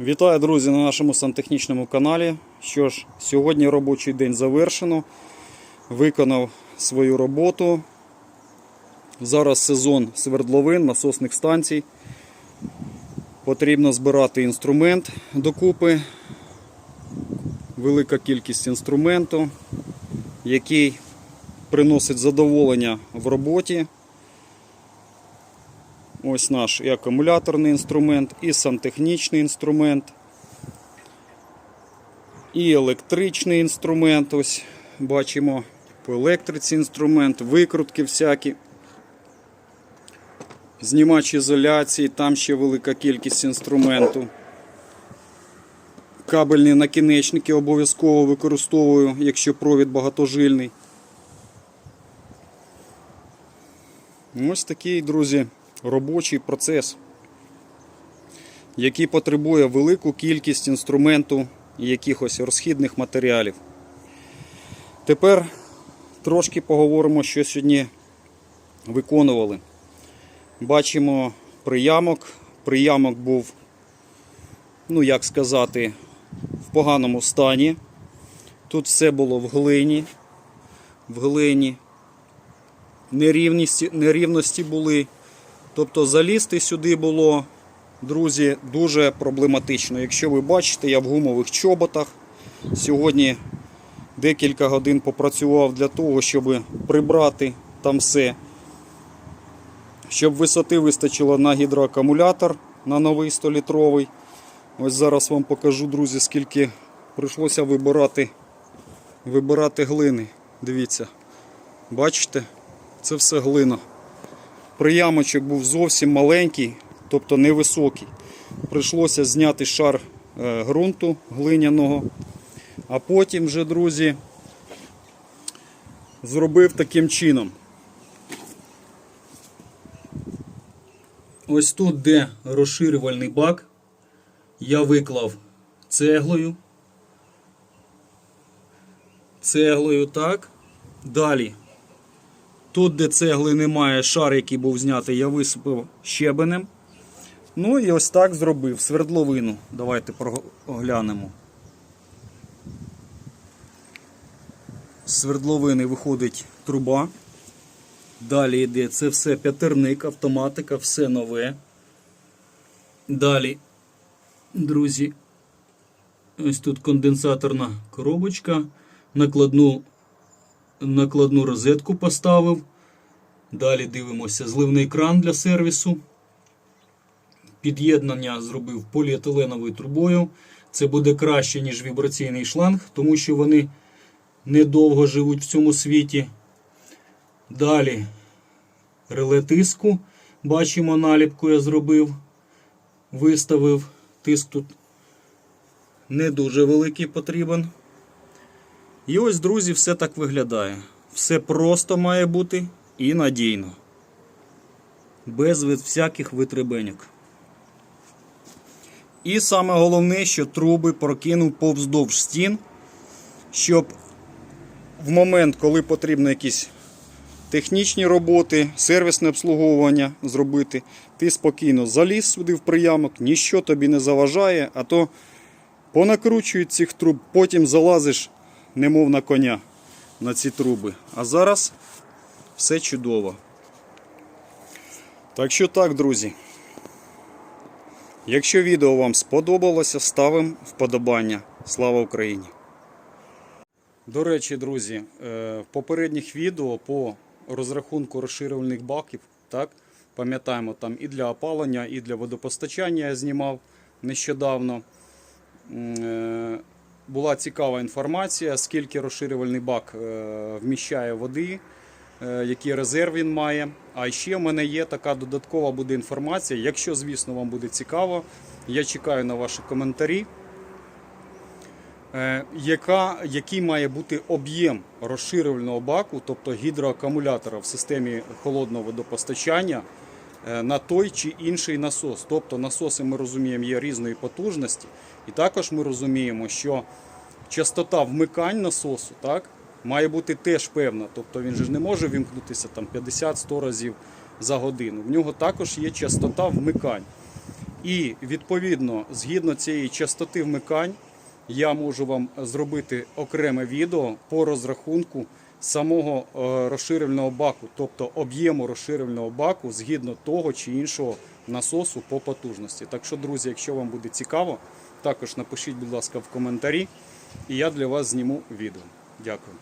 Вітаю, друзі, на нашому сантехнічному каналі. Що ж, сьогодні робочий день завершено. Виконав свою роботу. Зараз сезон свердловин, насосних станцій. Потрібно збирати інструмент докупи. Велика кількість інструменту, який приносить задоволення в роботі. Ось наш і акумуляторний інструмент, і сантехнічний інструмент, і електричний інструмент. Ось бачимо по електриці інструмент, викрутки всякі. Знімач ізоляції, там ще велика кількість інструменту. Кабельні накінечники обов'язково використовую, якщо провід багатожильний. Ось такий, друзі, робочий процес, який потребує велику кількість інструменту і якихось розхідних матеріалів. Тепер трошки поговоримо, що сьогодні виконували. Бачимо приямок. Приямок був, ну як сказати, в поганому стані. Тут все було в глині. В глині. Нерівності, нерівності були. Тобто залізти сюди було, друзі, дуже проблематично. Якщо ви бачите, я в гумових чоботах. Сьогодні декілька годин попрацював для того, щоб прибрати там все. Щоб висоти вистачило на гідроакумулятор на новий 100-літровий. Ось зараз вам покажу, друзі, скільки прийшлося вибирати, вибирати глини. Дивіться, бачите, це все глина. Приямочок був зовсім маленький, тобто невисокий. Прийшлося зняти шар е, ґрунту глиняного. А потім вже, друзі, зробив таким чином. Ось тут, де розширювальний бак, я виклав цеглою. Цеглою, так. Далі Тут, де цегли немає, шар, який був знятий, я висипав щебенем. Ну і ось так зробив свердловину. Давайте оглянемо. З свердловини виходить труба. Далі йде це все п'ятерник, автоматика, все нове. Далі, друзі, ось тут конденсаторна коробочка. Накладну накладну розетку поставив. Далі дивимося зливний кран для сервісу. Під'єднання зробив поліетиленовою трубою. Це буде краще, ніж вібраційний шланг, тому що вони недовго живуть в цьому світі. Далі реле тиску. Бачимо, наліпку я зробив, виставив. Тиск тут не дуже великий потрібен. І ось, друзі, все так виглядає. Все просто має бути і надійно. Без всяких витребеньок. І саме головне, що труби прокинув повздовж стін, щоб в момент, коли потрібно якісь технічні роботи, сервісне обслуговування зробити, ти спокійно заліз сюди в приямок, ніщо тобі не заважає, а то понакручують цих труб, потім залазиш немов на коня на ці труби. А зараз все чудово. Так що так, друзі. Якщо відео вам сподобалося, ставимо вподобання. Слава Україні! До речі, друзі, е, в попередніх відео по розрахунку розширювальних баків, так, пам'ятаємо, там і для опалення, і для водопостачання я знімав нещодавно. Була цікава інформація, скільки розширювальний бак е, вміщає води, е, який резерв він має. А ще в мене є така додаткова буде інформація. Якщо, звісно, вам буде цікаво, я чекаю на ваші коментарі. Е, яка, Який має бути об'єм розширювального баку, тобто гідроакумулятора в системі холодного водопостачання на той чи інший насос. Тобто насоси ми розуміємо є різної потужності, і також ми розуміємо, що частота вмикань насосу так, має бути теж певна. Тобто він же ж не може вімкнутися там 50-100 разів за годину. В нього також є частота вмикань. І відповідно, згідно цієї частоти вмикань, я можу вам зробити окреме відео по розрахунку самого е, розширювального баку, тобто об'єму розширювального баку згідно того чи іншого насосу по потужності. Так що, друзі, якщо вам буде цікаво, також напишіть, будь ласка, в коментарі, і я для вас зніму відео. Дякую.